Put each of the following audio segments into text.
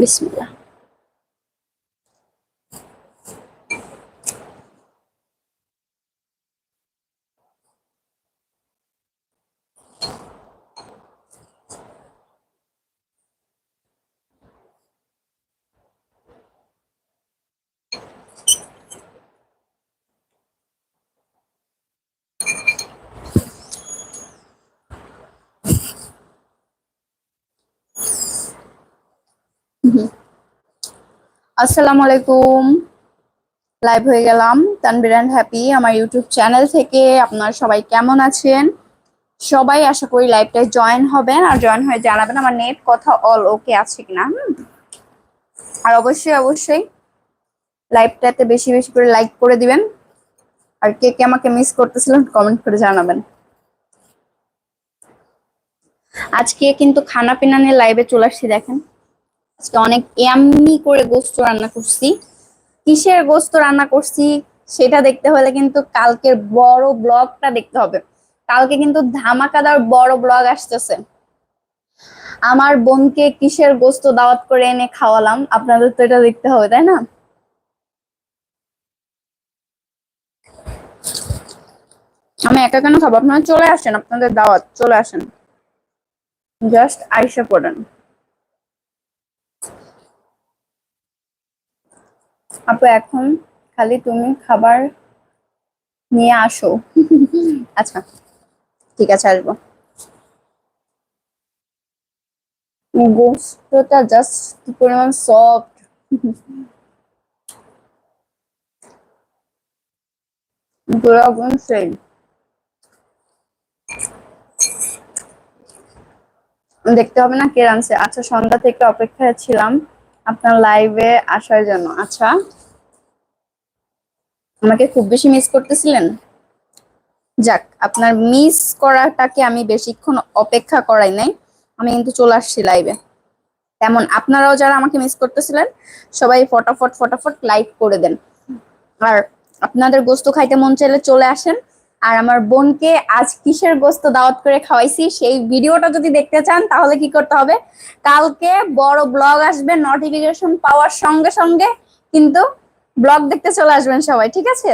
بسم الله. আসসালামু আলাইকুম লাইভ হয়ে গেলাম। তানবির অ্যান্ড হ্যাপি আমার ইউটিউব চ্যানেল থেকে আপনারা সবাই কেমন আছেন? সবাই আশা করি লাইভটায় জয়েন হবেন। আর জয়েন হয়ে জানাবেন আমার নেট কথা অল ওকে আছে কিনা? আর অবশ্যই অবশ্যই লাইভটাতে বেশি বেশি করে লাইক করে দিবেন। আর কে কে আমাকে মিস করতেছিলেন কমেন্ট করে জানাবেন। আজকে কিন্তু খানা পিনা নিয়ে লাইভে চলে আসছি, দেখেন। আজকে অনেক এমনি করে গোস্ত রান্না করছি। কিসের গোস্ত রান্না করছি সেটা দেখতে হলে কিন্তু কালকের বড় ব্লগটা দেখতে হবে। কালকে কিন্তু ধামাকাদার বড় ব্লগ আসতেছে। আমার বোনকে কিসের গোস্ত দাওয়াত করে এনে খাওয়ালাম, আপনাদের তো এটা দেখতে হবে, তাই না? আমি একা কেন খাব? আপনারা চলে আসেন, আপনাদের দাওয়াত, চলে আসেন। জাস্ট আইসা পড়েন। আপু, এখন খালি তুমি খাবার নিয়ে আসো। আচ্ছা ঠিক আছে, আসব। গোস্তটা জাস্ট পরিমাণ সফট দেখতে হবে না কে রানছে আচ্ছা সন্ধ্যা থেকে অপেক্ষায় ছিলাম। আপনার লাইভে আসার জন্য। আচ্ছা। আমাকে খুব বেশি মিস করতেছিলেন? যাক, আপনার মিস করাটাকে আমি বেশিক্ষণ অপেক্ষা করাই নাই। আমি কিন্তু চলে আসছি লাইভে তেমন আপনারাও যারা আমাকে মিস করতেছিলেন, সবাই ফটাফট ফটাফট লাইক করে দেন। আর আপনাদের গোস্ত খাইতে মন চাইলে চলে আসেন। আর আমার বোনকে আজ কিসের গোস্ত দাওয়াত করে খাওয়াইছি, সেই ভিডিওটা যদি দেখতে চান, তাহলে কি করতে হবে? কালকে বড় ব্লগ আসবে নোটিফিকেশন পাওয়ার সঙ্গে সঙ্গে কিন্তু ব্লগ দেখতে চলে আসবেন সবাই, ঠিক আছে?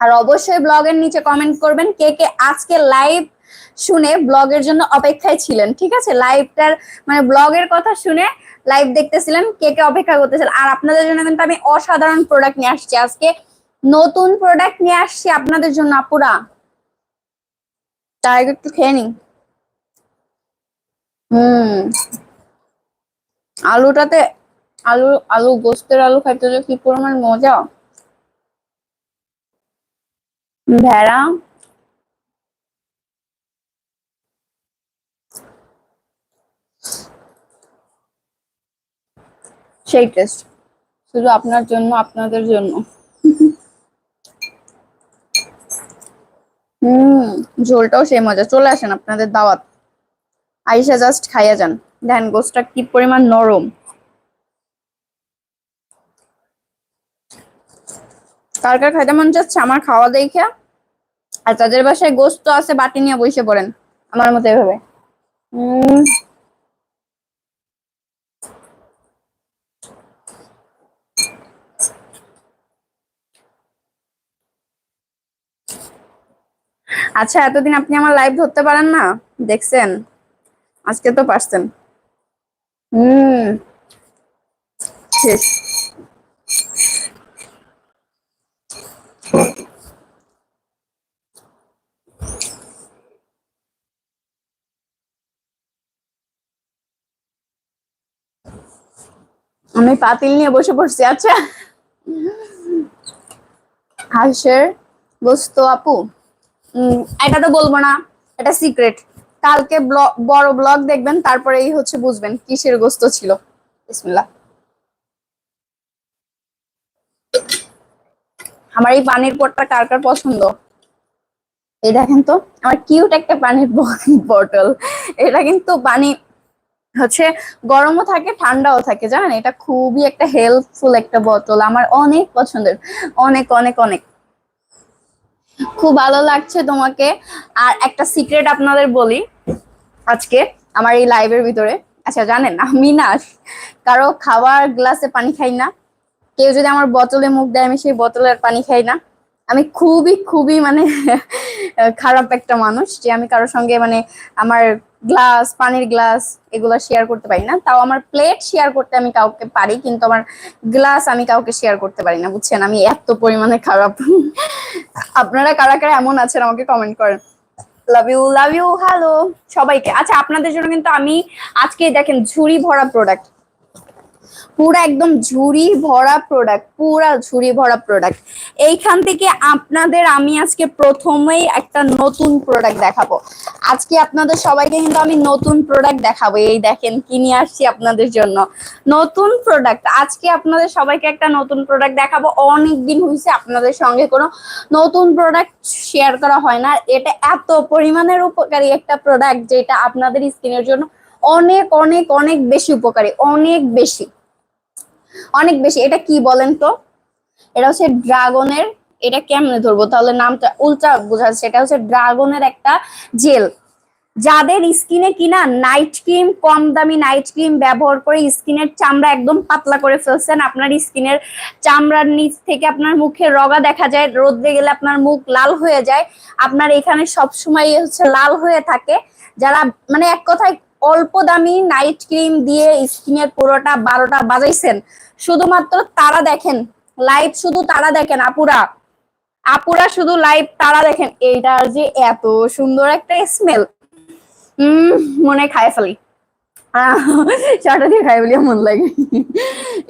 আর অবশ্যই ব্লগের নিচে কমেন্ট করবেন কে কে আজকে লাইভ শুনে ব্লগের জন্য অপেক্ষায় ছিলেন, ঠিক আছে? লাইভটার মানে ব্লগের কথা শুনে লাইভ দেখতেছিলেন, কে কে অপেক্ষা করতেছিলেন? আর আপনাদের জন্য কিন্তু আমি অসাধারণ প্রোডাক্ট নিয়ে আসছি। আজকে নতুন প্রোডাক্ট নিয়ে আসছি আপনাদের জন্য, আপুরা। তার আগে একটু খেয়ে নিন হুম। আলুটাতে আলু আলু, গোস্তের আলু খাইতে যে কি পরিমাণ মজা? ভেড়া। সেই টেস্ট শুধু আপনার জন্য, আপনাদের জন্য। হুম, ঝোলটাও সেই মজা। চলে আসেন আপনাদের দাওয়াত। আইসা জাস্ট খাইয়া যান। দেখেন গোসটা কি পরিমাণ নরম। কার কার খাইতে মন চাচ্ছে আমার খাওয়া দেখে। আর তাদের বাসায় গোস্ত আছে, বাটি নিয়ে বসে পড়েন। আমার মতো এভাবে। উম আচ্ছা এতদিন আপনি আমার লাইভ ধরতে পারেন না? দেখছেন? আজকে তো পারছেন। হুম। শেষ। আমি পাতিল নিয়ে বসে পড়ছি আচ্ছা। হাঁসের গোস্ত আপু। এটা তো বলব না, এটা সিক্রেট কালকে বড় ব্লগ দেখবেন, তারপরেই হচ্ছে বুঝবেন কিসের গোস্ত ছিল। বিসমিল্লাহ। আমার এই পানির পটটা কার কার পছন্দ? এই দেখেন তো, আমার কিউট একটা পানির বটল এটা কিন্তু পানি হচ্ছে গরমও থাকে, ঠান্ডাও থাকে, জানেন? এটা খুবই একটা হেল্পফুল একটা বোতল আমার অনেক পছন্দের। অনেক অনেক অনেক। খুব ভালো লাগছে তোমাকে। আর একটা সিক্রেট আপনাদের বলি আজকে আমার এই লাইভের ভিতরে। আচ্ছা জানেন, আমি না কারও খাবার গ্লাসে পানি খাই না। কেউ যদি আমার বোতলে মুখ দেয়, আমি সেই বোতলের পানি খাই না। আমি খুবই খুবই মানে খারাপ একটা মানুষ যে আমি কারোর সঙ্গে মানে আমার গ্লাস, পানির গ্লাস এগুলো শেয়ার করতে পারি না। তাও আমার প্লেট শেয়ার করতে আমি কাউকে পারি, কিন্তু আমার গ্লাস আমি কাউকে শেয়ার করতে পারি না, বুঝছেন? আমি এত পরিমাণে খারাপ। আপনারা কারা কারা এমন আছেন আমাকে কমেন্ট করেন। Love you love you hello সবাইকে। আচ্ছা আপনাদের জন্য কিন্তু আমি আজকে দেখেন ঝুড়ি ভরা প্রোডাক্ট পুরা একদম ঝুড়ি ভরা প্রোডাক্ট পুরা ঝুড়ি ভরা প্রোডাক্ট এইখান থেকে আপনাদের আমি আজকে প্রথমেই একটা নতুন প্রোডাক্ট দেখাবো। আজকে আপনাদের সবাইকে কিন্তু আমি নতুন প্রোডাক্ট দেখাবো। এই দেখেন কিনে আসছি আপনাদের জন্য। নতুন প্রোডাক্ট আজকে আপনাদের সবাইকে একটা নতুন প্রোডাক্ট দেখাবো। অনেক দিন হয়েছে আপনাদের সঙ্গে কোনো নতুন প্রোডাক্ট শেয়ার করা হয় না। এটা এত পরিমাণের উপকারী একটা প্রোডাক্ট যেটা আপনাদের স্কিনের জন্য অনেক অনেক অনেক বেশি উপকারী, অনেক বেশি। অনেক বেশি, এটা কি বলেন তো? এটা হচ্ছে ড্রাগনের, এটা কেমনে ধরবো? তাহলে নামটা উল্টা বোঝা যাচ্ছে। এটা হচ্ছে ড্রাগনের একটা জেল। যাদের স্কিনে কিনা নাইট ক্রিম, কম দামি নাইট ক্রিম ব্যবহার করে স্কিনের চামড়া একদম পাতলা করে ফেলছেন, আপনার স্কিনের চামড়ার নিচ থেকে আপনার মুখে রগা দেখা যায় রোদ্রে গেলে আপনার মুখ লাল হয়ে যায়, আপনার এখানে সবসময় হচ্ছে লাল হয়ে থাকে। যারা মানে এক কথায় অল্প দামি নাইট ক্রিম দিয়ে স্কিনের পুরোটা বারোটা বাজাইছেন। শুধুমাত্র তারা দেখেন লাইভ শুধু তারা দেখেন, আপুরা। আপুরা শুধু লাইভ তারা দেখেন। এইটার যে এত সুন্দর একটা স্মেল হম মনে খায় ফেলি। চাটা দিয়ে খাই বলিয়া মন লাগে।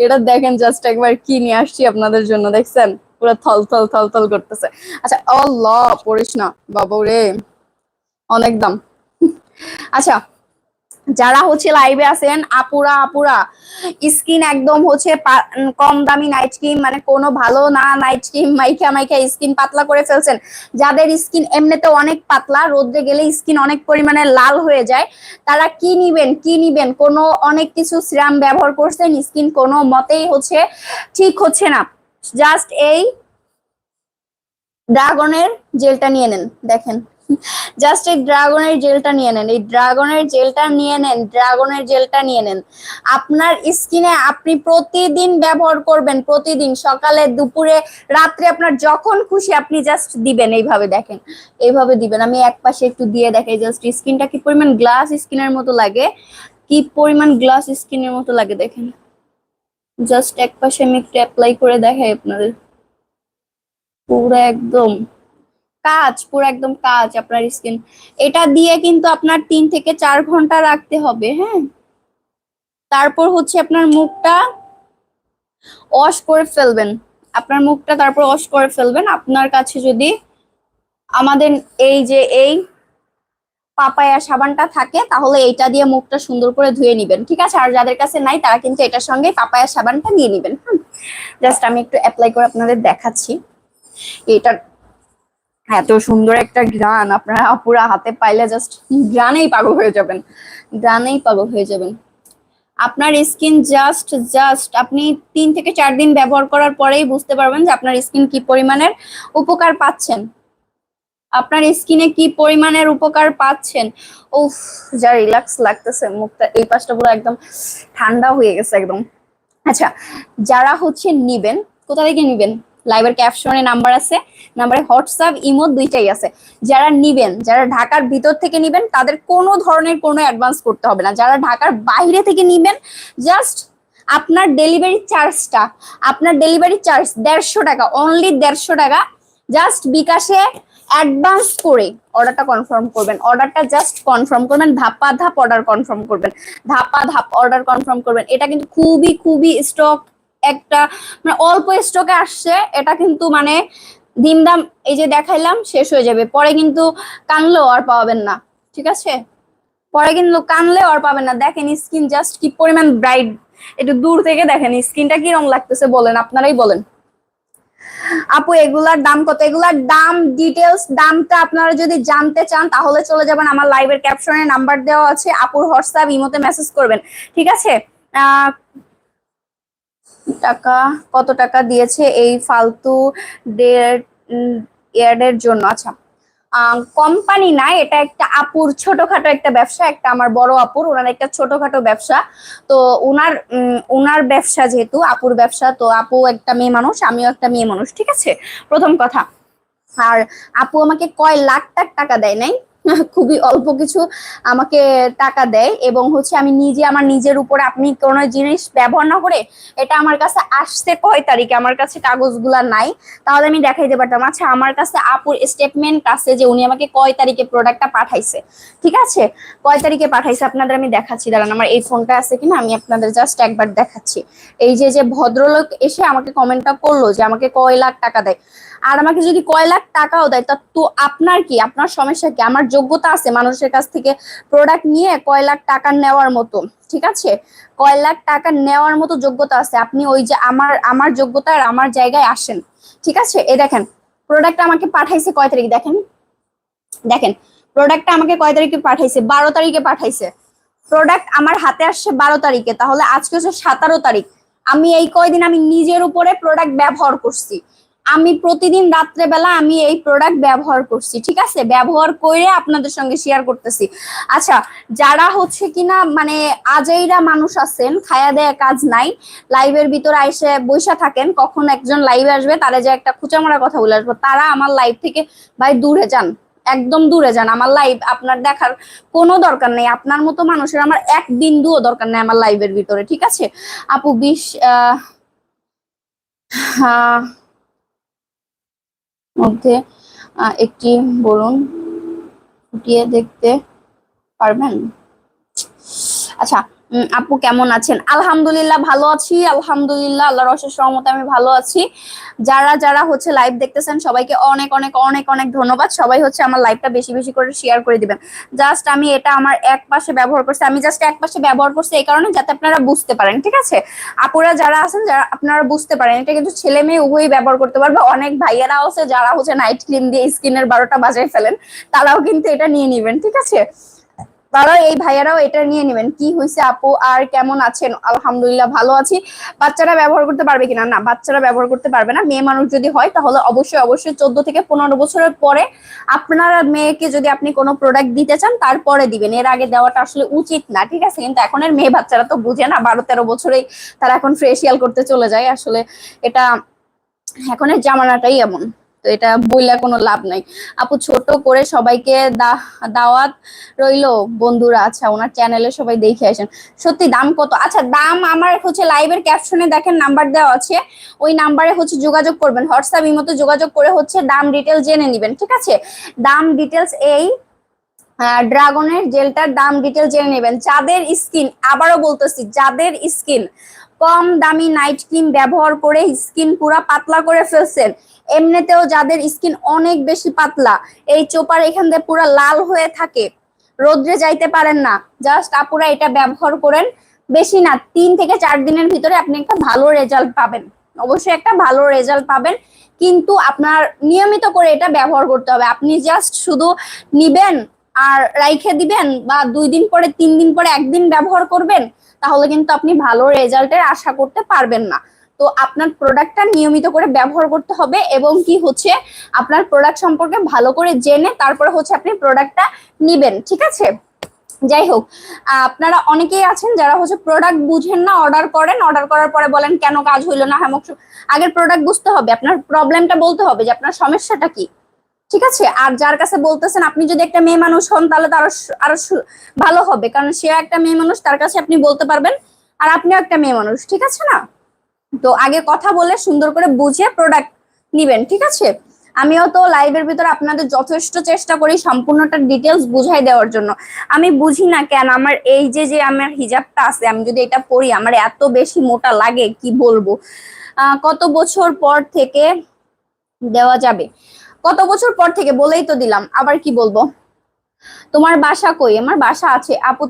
এটা দেখেন জাস্ট একবার কি নিয়ে আসছি আপনাদের জন্য, দেখছেন? পুরো থল থল থল থল করতেছে। আচ্ছা অল্লাহ পড়িস না বাবু রে। অনেক দাম। আচ্ছা যারা হচ্ছে লাইভে আছেন, আপুরা আপুরা স্কিন একদম হচ্ছে কম দামি নাইট ক্রিম মানে কোনো ভালো না নাইট ক্রিম মাইখা মাইখা স্কিন পাতলা করে ফেলছেন। যাদের স্কিন এমনিতে অনেক পাতলা রোদ্রে গেলে স্কিন অনেক পরিমাণে লাল হয়ে যায়, তারা কি নিবেন কি নিবেন? কোনো অনেক কিছু সিরাম ব্যবহার করছেন স্কিন কোনো মতেই হচ্ছে ঠিক হচ্ছে না। জাস্ট এই ড্রাগনের জেলটা নিয়ে নেন, দেখেন। জাস্ট এই ড্রাগনের জেলটা নিয়ে নেন। এই ড্রাগনের জেলটা নিয়ে নেন ড্রাগনের জেলটা নিয়ে নেন। আপনার স্কিনে আপনি প্রতিদিন ব্যবহার করবেন, প্রতিদিন। সকালে, দুপুরে, রাত্রে আপনার যখন খুশি আপনি জাস্ট দিবেন, এইভাবে দেখেন। এইভাবে দিবেন। আমি এক পাশে একটু দিয়ে দেখাই জাস্ট স্কিনটা কি পরিমাণ গ্লাস স্কিনের মতো লাগে? কি পরিমাণ গ্লাস স্কিনের মতো লাগে দেখেন। জাস্ট এক পাশে আমি একটু অ্যাপ্লাই করে দেখাই আপনাদের। পুরো একদম কাজ, পুরো একদম কাজ আপনার স্কিন এটা দিয়ে কিন্তু আপনার তিন থেকে চার ঘণ্টা রাখতে হবে হ্যাঁ? তারপর হচ্ছে আপনার মুখটা ওয়াশ করে ফেলবেন। আপনার মুখটা তারপর ওয়াশ করে ফেলবেন। আপনার কাছে যদি আমাদের এই যে এই পাপায়া সাবানটা থাকে, তাহলে এইটা দিয়ে মুখটা সুন্দর করে ধুয়ে নিবেন, ঠিক আছে? আর যাদের কাছে নাই, তারা কিন্তু এটার সঙ্গে পাপায়া সাবানটা নিয়ে নিবেন জাস্ট আমি একটু অ্যাপ্লাই করে আপনাদের দেখাচ্ছি। এটা এত সুন্দর একটা গ্রান আপনারা পুরা হাতে পাইলে জাস্ট গ্রানেই পাগল হয়ে যাবেন গ্রানেই পাগল হয়ে যাবেন। আপনার স্কিন জাস্ট জাস্ট আপনি তিন থেকে চার দিন ব্যবহার করার পরেই বুঝতে পারবেন যে আপনার স্কিন কি পরিমাণের উপকার পাচ্ছেন। আপনার স্কিনে কি পরিমাণের উপকার পাচ্ছেন? উফ, যা রিল্যাক্স লাগতেছে, মুখটা এই পাশটা পুরো একদম ঠান্ডা হয়ে গেছে একদম। আচ্ছা যারা হচ্ছে নিবেন, কোথা থেকে নিবেন? লাইভের ক্যাপশনে নাম্বার আছে নাম্বারে হোয়াটসঅ্যাপ ইমো দুইটাই আছে। যারা নিবেন, যারা ঢাকার ভিতর থেকে নিবেন, তাদের কোনো ধরনের কোনো অ্যাডভান্স করতে হবে না। যারা ঢাকার বাইরে থেকে নিবেন জাস্ট আপনার ডেলিভারি চার্জটা আপনার ডেলিভারি চার্জ দেড়শো টাকা অনলি দেড়শো টাকা জাস্ট বিকাশে অ্যাডভান্স করে অর্ডারটা কনফার্ম করবেন। অর্ডারটা জাস্ট কনফার্ম করবেন, ধাপা ধাপ অর্ডার কনফার্ম করবেন। ধাপা ধাপ অর্ডার কনফার্ম করবেন। এটা কিন্তু খুবই খুবই স্টক একটা মানে অল্প স্টকে আসছে, এটা কিন্তু মানে দিমদাম এই যে দেখাইলাম, শেষ হয়ে যাবে। পরে কিন্তু কানলেও আর পাবেন না, ঠিক আছে? পরে কিন্তু কানলেও আর পাবেন না। দেখেন স্কিন জাস্ট কি পরিমাণ ব্রাইট একটু দূর থেকে দেখেন স্কিনটা কিরম লাগতেছে বলেন, আপনারাই বলেন। আপু, এগুলার দাম কত? এগুলার দাম ডিটেলস দামটা আপনারা যদি জানতে চান, তাহলে চলে যাবেন আমার লাইভের ক্যাপশনে নাম্বার দেওয়া আছে, আপুর হোয়াটসঅ্যাপ ইমোতে মেসেজ করবেন, ঠিক আছে? টাকা, কত টাকা দিয়েছে এই ফালতু এর জন্য? আচ্ছা কোম্পানি না এটা একটা আপুর ছোটখাটো একটা ব্যবসা, একটা আমার বড় আপুর, ওনার একটা ছোটখাটো ব্যবসা। তো ওনার ওনার ব্যবসা যেহেতু, আপুর ব্যবসা, তো আপু একটা মেয়ে মানুষ, আমিও একটা মেয়ে মানুষ, ঠিক আছে? প্রথম কথা। আর আপু আমাকে কয় লাখ টাকা দেয় নাই? খুবই অল্প কিছু আমাকে টাকা দেয় এবং হচ্ছে আমি নিজে আমার নিজের উপরে আপনি কোনো জিনিস ব্যবহার না করে এটা আমার কাছে আসছে কয় তারিখে, আমার কাছে কাগজগুলা নাই। তাহলে আমি দেখাইতে পারতাম আচ্ছা আমার কাছে আপুর স্টেটমেন্ট আছে যে উনি আমাকে কয় তারিখে প্রোডাক্টটা পাঠাইছে। ঠিক আছে? কয় তারিখে পাঠাইছে? আপনাদের আমি দেখাচ্ছি। দাঁড়ান, আমার এই ফোনটা আছে কিনা? আমি আপনাদের জাস্ট একবার দেখাচ্ছি। এই যে যে ভদ্রলোক এসে আমাকে কমেন্টটা করল যে আমাকে কয় লাখ টাকা দেয়। আর আমাকে যদি কয় লাখ টাকাও দেয়, তা তো আপনার কি? আপনার সমস্যা কি? আমার যোগ্যতা আছে মানুষের কাছ থেকে প্রোডাক্ট নিয়ে কয় লাখ টাকা নেওয়ার মতো, ঠিক আছে? কয় লাখ টাকা নেওয়ার মতো যোগ্যতা আছে। আপনি ওই যে আমার আমার যোগ্যতা আর আমার জায়গায় আসেন, ঠিক আছে? এ দেখেন প্রোডাক্টটা আমাকে পাঠাইছে কয় তারিখ? দেখেন দেখেন প্রোডাক্টটা আমাকে কয় তারিখে পাঠাইছে? বারো তারিখে পাঠাইছে। প্রোডাক্ট আমার হাতে আসছে বারো তারিখে, তাহলে আজকে হচ্ছে সতেরো তারিখ। আমি এই কয়দিন আমি নিজের উপরে প্রোডাক্ট ব্যবহার করছি। আমি প্রতিদিন রাত্রেবেলা আমি এই প্রোডাক্ট ব্যবহার করছি ঠিক আছে? ব্যবহার করে আপনাদের সঙ্গে শেয়ার করতেছি। আচ্ছা যারা হচ্ছে কিনা মানে আজাইরা মানুষ আছেন খায়া দেয়া কাজ নাই লাইভের ভিতরে এসে বৈশা থাকেন কখন একজন লাইভে আসবে তারা যে একটা খুচামারা কথা বলে আসব তারা আমার লাইভ থেকে ভাই দূরে যান একদম দূরে যান। আমার লাইভ আপনার দেখার কোনো দরকার নেই। আপনার মতো মানুষের আমার এক বিন্দুও দরকার নেই আমার লাইভের ভিতরে ঠিক আছে? আপু বিশ আহ, মধ্যে একটি বলুন ফুটিয়ে দেখতে পারবেন? আচ্ছা আপু কেমন আছেন? আলহামদুলিল্লাহ ভালো আছি, আলহামদুলিল্লাহ, আল্লাহর অশেষ রহমতে আমি ভালো আছি। যারা যারা হচ্ছে লাইভ দেখতেছেন, সবাইকে অনেক অনেক অনেক অনেক ধন্যবাদ। সবাই হচ্ছে আমার লাইভটা বেশি বেশি করে শেয়ার করে দিবেন। জাস্ট আমি এটা আমার এক পাশে ব্যবহার করছি। আমি জাস্ট এক পাশে ব্যবহার করছি এই কারণে যাতে আপনারা বুঝতে পারেন, ঠিক আছে? আপুরা যারা আছেন, যারা আপনারা বুঝতে পারেন, এটা কিন্তু ছেলে মেয়ে উভয়ই ব্যবহার করতে পারবে। অনেক ভাইয়েরা আছে যারা হচ্ছে নাইট ক্রিম দিয়ে স্কিনের বারোটা বাজায় ফেলেন, তারাও কিন্তু এটা নিয়ে নিবেন, ঠিক আছে? তারা এই ভাইয়ারাও এটা নিয়ে নেবেন। কি হয়েছে আপু? আর কেমন আছেন? আলহামদুলিল্লাহ ভালো আছি। বাচ্চারা ব্যবহার করতে পারবে কিনা? না, বাচ্চারা ব্যবহার করতে পারবে না। মেয়ে মানুষ যদি হয়, তাহলে অবশ্যই অবশ্যই চোদ্দ থেকে পনেরো বছরের পরে আপনার মেয়েকে যদি আপনি কোনো প্রোডাক্ট দিতে চান, তারপরে দিবেন। এর আগে দেওয়াটা আসলে উচিত না, ঠিক আছে? কিন্তু এখনের মেয়ে বাচ্চারা তো বুঝে না, বারো তেরো বছরেই তারা এখন ফ্রেশিয়াল করতে চলে যায়। আসলে এটা এখনের জামানাটাই এমন। তো এটা বইলা কোনো লাভ নাই। আপু ছোট করে সবাইকে দাওয়াত রইল। বন্ধুরা আচ্ছা ওনার চ্যানেলে সবাই দেখে আসেন। সত্যি দাম কত? আচ্ছা দাম আমার হচ্ছে লাইভের ক্যাপশনে দেখেন নাম্বার দেওয়া আছে। ওই নাম্বারে হচ্ছে যোগাযোগ করবেন। হোয়াটসঅ্যাপ মতো যোগাযোগ করে হচ্ছে দাম ডিটেলস জেনে নেবেন, ঠিক আছে? দাম ডিটেলস এই ড্রাগনের জেলটার দাম ডিটেল জেনে নেবেন। যাদের স্কিন আবারও বলতেছি যাদের স্কিন কম দামি নাইট ক্রিম ব্যবহার করে স্কিন পুরা পাতলা করে ফেলছেন। এমনিতেও যাদের স্কিন অনেক বেশি পাতলা, এই চোপার এখান দিয়ে পুরা লাল হয়ে থাকে। রোদ্রে যাইতে পারেন না। জাস্ট আপুরা এটা ব্যবহার করেন। বেশি না, তিন থেকে চার দিনের ভিতরে আপনি একটা ভালো রেজাল্ট পাবেন। অবশ্যই একটা ভালো রেজাল্ট পাবেন। কিন্তু আপনার নিয়মিত করে এটা ব্যবহার করতে হবে। আপনি জাস্ট শুধু নিবেন আর রাইখে দিবেন বা দুই দিন পরে, তিন দিন পরে একদিন ব্যবহার করবেন তাহলে কিন্তু আপনি ভালো রেজাল্টের আশা করতে পারবেন না। তো আপনার প্রোডাক্টটা নিয়মিত করে ব্যবহার করতে হবে এবং কি হচ্ছে, আপনার প্রোডাক্ট সম্পর্কে ভালো করে জেনে তারপরে হচ্ছে আপনি প্রোডাক্টটা নিবেন, ঠিক আছে? যাই হোক, আপনারা অনেকেই আছেন যারা হচ্ছে প্রোডাক্ট বুঝেন না অর্ডার করেন অর্ডার করার পরে বলেন কেন কাজ হইল না হ্যামক আগের প্রোডাক্ট বুঝতে হবে, আপনার প্রবলেমটা বলতে হবে যে আপনার সমস্যাটা কি। ঠিক আছে? আর যার কাছে বলতেছেন, আপনি যদি একটা মেয়ে মানুষ হন, তাহলে তো আরও আরও ভালো হবে। কারণ সে একটা মেয়ে মানুষ, তার কাছে আপনি বলতে পারবেন, আর আপনিও একটা মেয়ে মানুষ, ঠিক আছে না? তো আগে কথা বলে সুন্দর করে বুঝে প্রোডাক্ট নিবেন, ঠিক আছে? আমিও তো লাইভের ভিতরে আপনাদের যথেষ্ট চেষ্টা করি সম্পূর্ণটা ডিটেলস বুঝাই দেওয়ার জন্য। আমি বুঝি না কেন, আমার এই যে যে আমার হিজাবটা আছে, আমি যদি এটা পরি, আমার এত বেশি মোটা লাগে, কি বলব? কত বছর পর থেকে দেওয়া যাবে? কত বছর পর থেকে বলেই তো দিলাম, আবার কি বলব? তোমার বাসা কই? আমার বাসা আছে। আপু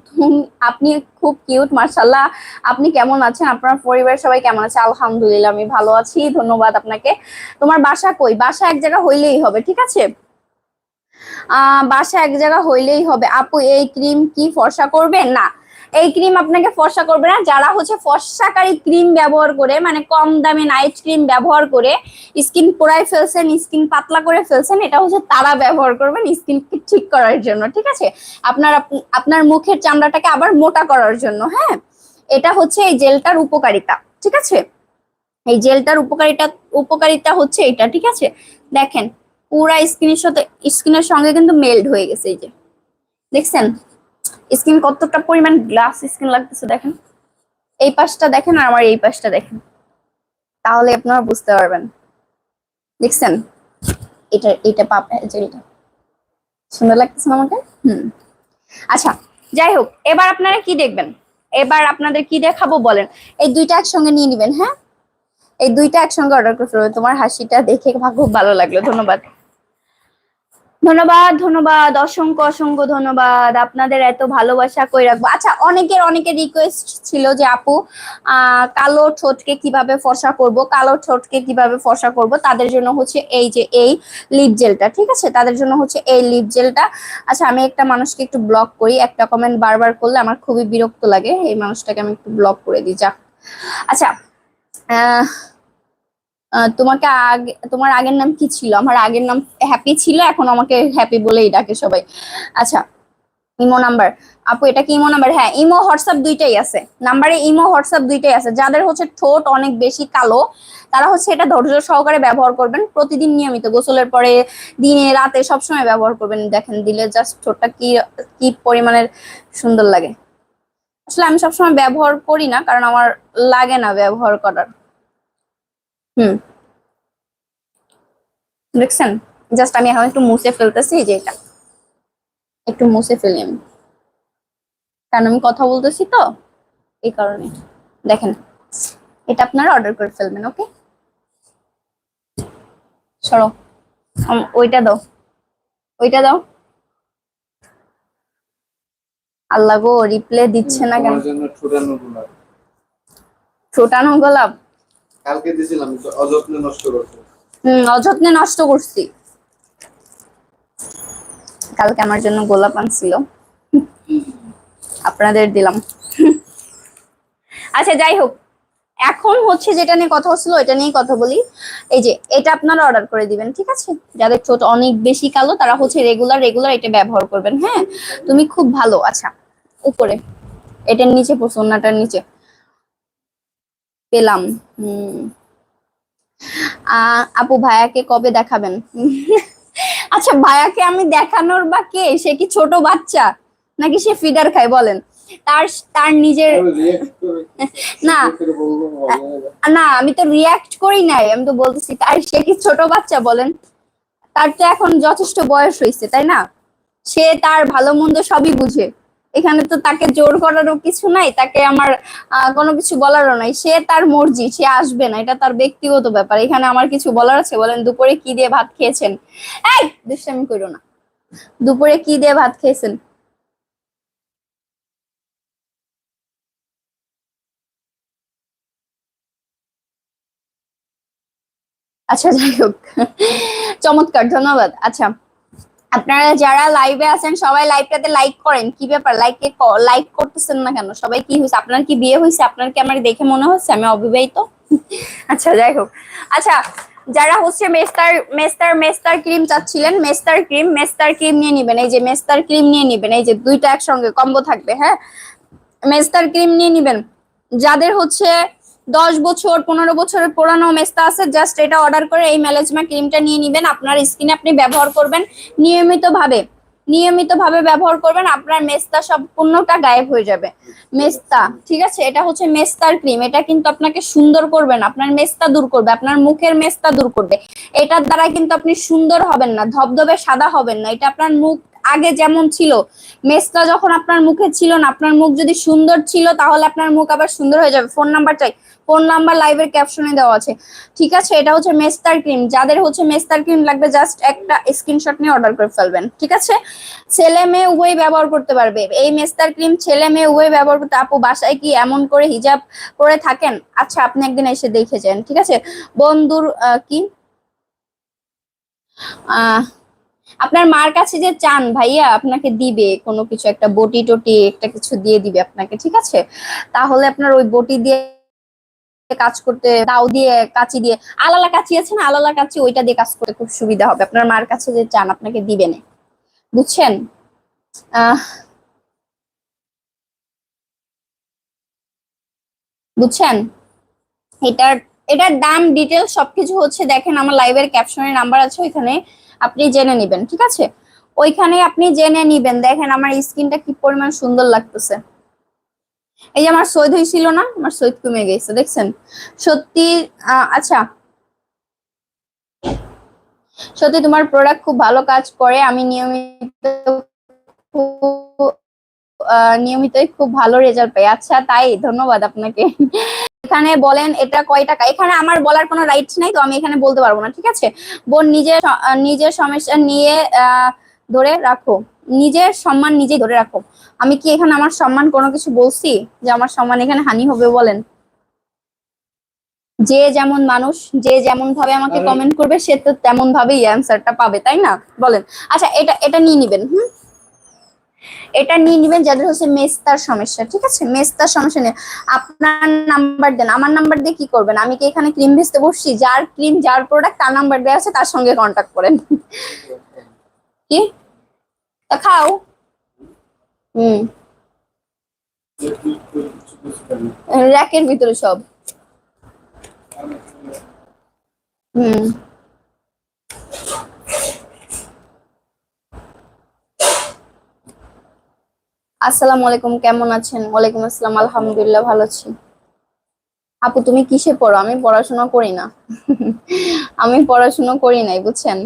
আপনি খুব কিউট মার্শাল্লাহ আপনি কেমন আছেন? আপনার পরিবারের সবাই কেমন আছে? আলহামদুলিল্লাহ, আমি ভালো আছি। ধন্যবাদ আপনাকে। তোমার বাসা কই? বাসা এক জায়গা হইলেই হবে, ঠিক আছে? আহ, বাসা এক জায়গা হইলেই হবে। আপু, এই ক্রিম কি ফর্সা করবে না এই ক্রিম আপনাকে ফর্সা করবে না। যারা হচ্ছে ফর্সাকারী ক্রিম ব্যবহার করে মানে কম দামে নাইট ক্রিম ব্যবহার করে স্কিন পোড়ায় ফেলছেন স্কিন পাতলা করে ফেলছেন, এটা হচ্ছে তারা ব্যবহার করবেন স্কিন ঠিক করার জন্য, ঠিক আছে? আপনার আপ- আপনার মুখের চামড়াটাকে আবার মোটা করার জন্য হ্যাঁ? এটা হচ্ছে এই জেলটার উপকারিতা, ঠিক আছে? এই জেলটার উপকারিতা উপকারিতা হচ্ছে এটা, ঠিক আছে? দেখেন, পুরা স্কিনের সাথে স্কিনের সঙ্গে কিন্তু মেল্ড হয়ে গেছে এই যে। দেখছেন? স্কিন কতটা পরিমাণ গ্লাস স্কিন লাগতেছে দেখেন। এই পাশটা দেখেন আর আমার এই পাশটা দেখেন। তাহলে আপনারা বুঝতে পারবেন। দেখছেন? এটা এটা পাপ জেলটা সুন্দর লাগতেছে না আমাকে? হুম। আচ্ছা যাই হোক, এবার আপনারা কি দেখবেন? এবার আপনাদের কি দেখাবো বলেন। এই দুইটা একসঙ্গে নিয়ে নিবেন হ্যাঁ? এই দুইটা একসঙ্গে অর্ডার করতে ফেলবে তোমার হাসিটা দেখে খুব ভালো লাগল। ধন্যবাদ। ধন্যবাদ ধন্যবাদ অসংখ্য অসংখ্য ধন্যবাদ। আপনাদের এত ভালোবাসা কই রাখব? আচ্ছা অনেকের অনেকের রিকোয়েস্ট ছিল যে আপু কালো ঠোঁটকে কীভাবে ফর্সা করব কালো ঠোঁটকে কীভাবে ফর্সা করব? তাদের জন্য হচ্ছে এই যে এই লিপ জেলটা ঠিক আছে? তাদের জন্য হচ্ছে এই লিপ জেলটা আচ্ছা আমি একটা মানুষকে একটু ব্লক করি একটা কমেন্ট বারবার করলে আমার খুবই বিরক্ত লাগে। এই মানুষটাকে আমি একটু ব্লক করে দিই যাক। আচ্ছা আহ, তোমাকে আগে, তোমার আগের নাম কি ছিল? আমার আগের নাম হ্যাপি ছিল, এখন আমাকে হ্যাপি বলেই ডাকে সবাই। আচ্ছা ইমো নাম্বার আপু, এটা কি ইমো নাম্বার হ্যাঁ ইমো হোয়াটসঅ্যাপ দুইটাই আছে। নাম্বারে ইমো হোয়াটসঅ্যাপ দুইটাই আছে। যাদের হচ্ছে ঠোঁট অনেক বেশি কালো, তারা হচ্ছে এটা ধৈর্য সহকারে ব্যবহার করবেন প্রতিদিন নিয়মিত। গোসলের পরে, দিনে, রাতে সবসময় ব্যবহার করবেন। দেখেন, দিলে জাস্ট ঠোঁটটা কি কি পরিমাণের সুন্দর লাগে। আসলে আমি সবসময় ব্যবহার করি না, কারণ আমার লাগে না ব্যবহার করার। হুম। দেখছেন? জাস্ট আমি এখন একটু মুছে ফেলতেছি এই যে এটা। একটু মুছে ফেলি আমি। কারণ আমি কথা বলতেছি তো এই কারণে। দেখেন এটা আপনারা অর্ডার করে ফেলবেন ওকে সরো ওইটা দাও। ওইটা দাও। আল্লাহ গো রিপ্লে দিচ্ছে না কেন? ছোটানো গোলাপ? কালকে দিছিলাম, তো অযত্নে নষ্ট করছে। হম, অযত্নে নষ্ট করছি। কালকে আমার জন্য গোলাপ আনছিল। আপনাদের দিলাম। আচ্ছা যাই হোক। এখন হচ্ছে যেটা নিয়ে কথা হচ্ছিল এটা নিয়ে কথা বলি। এই যে, এটা আপনারা অর্ডার করে দিবেন, ঠিক আছে? যাদের ছোট অনেক বেশি কালো, তারা হচ্ছে রেগুলার রেগুলার এটা ব্যবহার করবেন হ্যাঁ? তুমি খুব ভালো আচ্ছা উপরে। এটার নিচে পড়ছে নিচে। পেলাম। হুম। আপু ভাইয়াকে কবে দেখাবেন? আচ্ছা ভাইয়াকে আমি দেখানোর বা কে? সে কি ছোট বাচ্চা? নাকি সে ফিডার খায়? বলেন। তার তার নিজের না। না আমি তো রিয়াক্ট করি নাই আমি তো বলতেছি। তার সে কি ছোট বাচ্চা? বলেন। তার তো এখন যথেষ্ট বয়স হয়েছে তাই না? সে তার ভালো মন্দ সবই বুঝে। এখানে তো তাকে জোর করারও কিছু নাই, তাকে আমার কোনো কিছু বলারও নাই। সে তার মর্জি, সে আসবে না, এটা তার ব্যক্তিগত ব্যাপার। এখানে আমার কিছু বলার আছে? বলেন, দুপুরে কি দিয়ে ভাত খেয়েছেন? এই, দুষ্টামি করো না। দুপুরে কি দিয়ে ভাত খেয়েছেন? আচ্ছা যাই হোক। চমৎকার, ধন্যবাদ। আচ্ছা। আপনারা যারা লাইভে আছেন, সবাই লাইভটাতে লাইক করেন। কি ব্যাপার? লাইকে লাইক করতেছেন না কেন? সবাই কি হয়েছে আপনার কি বিয়ে হয়েছে আপনার কি আমার দেখে মনে হচ্ছে? আমি অবিবাহিত? আচ্ছা যাই হোক। আচ্ছা যারা হচ্ছে মেস্তার মেস্তার মেস্তার ক্রিম চাচ্ছিলেন, মেস্তার ক্রিম মেস্তার ক্রিম নিয়ে নিবেন। এই যে মেস্তার ক্রিম নিয়ে নিবেন। এই যে দুইটা একসঙ্গে কম্বো থাকবে হ্যাঁ? মেস্তার ক্রিম নিয়ে নিবেন। যাদের হচ্ছে দশ বছর, পনেরো বছরের পুরানো মেস্তা আছে জাস্ট এটা অর্ডার করে এই ম্যালেজমা ক্রিমটা নিয়ে নিবেন। আপনার স্কিনে আপনি ব্যবহার করবেন নিয়মিত ভাবে নিয়মিত ভাবে ব্যবহার করবেন, আপনার মেস্তা সম্পূর্ণটা গায়েব হয়ে যাবে। মেস্তা, ঠিক আছে? এটা হচ্ছে মেস্তার ক্রিম এটা কিন্তু আপনাকে সুন্দর করবে না। আপনার মেস্তা দূর করবে, আপনার মুখের মেস্তা দূর করবে। এটার দ্বারা কিন্তু আপনি সুন্দর হবেন না, ধবধবে সাদা হবেন না। এটা আপনার মুখ আগে যেমন ছিল, মেস্তা যখন আপনার মুখে ছিল না, আপনার মুখ যদি সুন্দর ছিল, তাহলে আপনার মুখ আবার সুন্দর হয়ে যাবে। ফোন নাম্বার চাই। ফোন নাম্বার লাইভের ক্যাপশনে দেওয়া আছে। ঠিক আছে, এটা হচ্ছে মেস্তার ক্রিম। যাদের হচ্ছে মেস্তার ক্রিম লাগবে জাস্ট একটা স্ক্রিনশট নিয়ে অর্ডার করে ফেলবেন। ঠিক আছে? ছেলে মেয়ে উভয় ব্যবহার করতে পারবে। এই মেস্তার ক্রিম ছেলে মেয়ে উভয় ব্যবহার করতে আপু, বাসায় কি এমন করে হিজাব করে থাকেন? আচ্ছা আপনি একদিন এসে দেখে যান। ঠিক আছে? বন্ধুর কি? আপনার মার কাছে যে চান, ভাইয়া, আপনাকে দিবে। কোনো কিছু, একটা বটি টটি একটা কিছু দিয়ে দিবে আপনাকে। ঠিক আছে? তাহলে আপনার ওই বটি দিয়ে কাজ করতে, দাও দিয়ে, কাচি দিয়ে। আলালা কাচি আছে না? আলালা কাচি, ওইটা দিয়ে কাজ করতে খুব সুবিধা হবে। আপনার মার কাছে যে চান, আপনাকে দিবে না। বুঝছেন? বুঝছেন? এটার এটার দাম ডিটেল সবকিছু হচ্ছে, দেখেন আমার লাইভের ক্যাপশনের নাম্বার আছে ওইখানে। আপনি জেনে নেবেন, ঠিক আছে? ওইখানে আপনি জেনে নিবেন। দেখেন আমার স্কিনটা কি পরিমাণ সুন্দর লাগতেছে। এই যে আমার সৈদ হয়েছিল না, আমার সৈদ কমে গেছে, দেখছেন? সত্যি আচ্ছা। সত্যি তোমার প্রোডাক্ট খুব ভালো কাজ করে, আমি নিয়মিত নিয়মিতই খুব ভালো রেজাল্ট পাই। আচ্ছা তাই, ধন্যবাদ আপনাকে। এখানে বলেন এটা কয় টাকা? এখানে আমার বলার কোনো রাইটস নাই, তো আমি এখানে বলতে পারব না, ঠিক আছে? বোন, নিজের নিজের সমস্যা নিয়ে ধরে রাখো। নিজের সম্মান নিজে ধরে রাখো। আমি কি এখানে আমার সম্মান কোনো কিছু বলছি যে আমার সম্মান এখানে হানি হবে বলেন? যে যেমন মানুষ যে যেমন ভাবে আমাকে কমেন্ট করবে সে তো তেমন ভাবেই অ্যান্সারটা পাবে তাই না? বলেন। আচ্ছা এটা এটা নিয়ে নিবেন হুম? এটা নিয়ে নিবেন যাদের হচ্ছে মেস্তার সমস্যা ঠিক আছে? মেস্তার সমস্যা নেই আপনার নাম্বার দেন। আমার নাম্বার দিয়ে কি করবেন? আমি কি এখানে ক্রিম ভেজতে বসছি? যার ক্রিম যার প্রোডাক্ট তার নাম্বার দেওয়া আছে তার সঙ্গে কন্ট্যাক্ট করেন। কি? তা খাও হুম। র্যাকের ভিতরে সব। হুম। আসসালামু আলাইকুম কেমন আছেন? ওয়ালাইকুম আসসালাম আলহামদুলিল্লাহ ভালো আছি। আপু তুমি কিসে পড়ো? আমি পড়াশোনা করি না। আমি পড়াশোনা করি নাই বুঝছেন?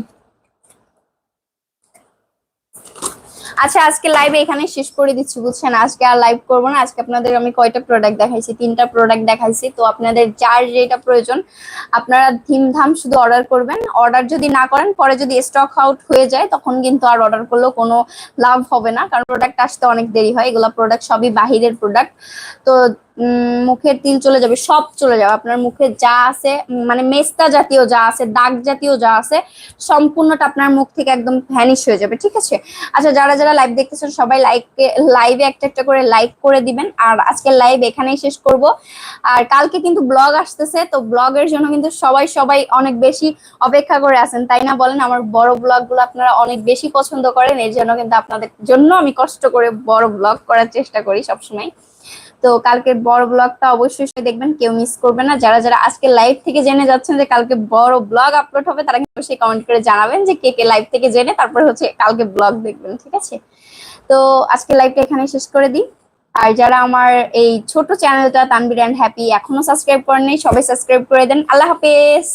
আচ্ছা আজকে লাইভে এখানে শেষ করে দিচ্ছি, বুঝছেন? আজকে আর লাইভ করব না। আজকে আপনাদের আমি কয়টা প্রোডাক্ট দেখাইছি? তিনটা প্রোডাক্ট দেখাইছি। তো আপনাদের যার যেটা প্রয়োজন, আপনারা ধিমধাম শুধু অর্ডার করবেন। অর্ডার যদি না করেন, পরে যদি স্টক আউট হয়ে যায়, তখন কিন্তু আর অর্ডার করলেও কোনো লাভ হবে না। কারণ প্রোডাক্ট আসতে অনেক দেরি হয়। এগুলো প্রোডাক্ট সবই বাহিরের প্রোডাক্ট তো মুখের তিল চলে যাবে, সব চলে যাবে। আপনার মুখে যা আছে মানে মেস্তা জাতীয় যা আছে, দাগ জাতীয় যা আছে, সম্পূর্ণটা আপনার মুখ থেকে একদম ভ্যানিশ হয়ে যাবে, ঠিক আছে? আচ্ছা যারা যারা লাইভ দেখতেছেন, সবাই লাইককে লাইভে একটা একটা করে লাইক করে দিবেন। আর আজকের লাইভ এখানেই শেষ করব। আর কালকে কিন্তু ব্লগ আসতেছে, তো ব্লগের জন্য কিন্তু সবাই সবাই অনেক বেশি অপেক্ষা করে আছেন। তাই না বলেন? আমার বড় ব্লগগুলো আপনারা অনেক বেশি পছন্দ করেন, এর জন্য কিন্তু আপনাদের জন্য আমি কষ্ট করে বড় ব্লগ করার চেষ্টা করি সবসময়। তো কালকের বড় ব্লগটা অবশ্যই দেখবেন, কেউ মিস করবে না। যারা যারা আজকে লাইভ থেকে জেনে যাচ্ছেন যে কালকে বড় ব্লগ আপলোড হবে, তারা কিন্তু অবশ্যই কমেন্ট করে জানাবেন যে কে কে লাইভ থেকে জেনে তারপরে হচ্ছে কালকে ব্লগ দেখবেন, ঠিক আছে? তো আজকে লাইভটা এখানে শেষ করে দিই। আর যারা আমার এই ছোট চ্যানেলটা তানবির অ্যান্ড হ্যাপি এখনও সাবস্ক্রাইব করেন সবাই সাবস্ক্রাইব করে দেন। আল্লাহ হাফেজ!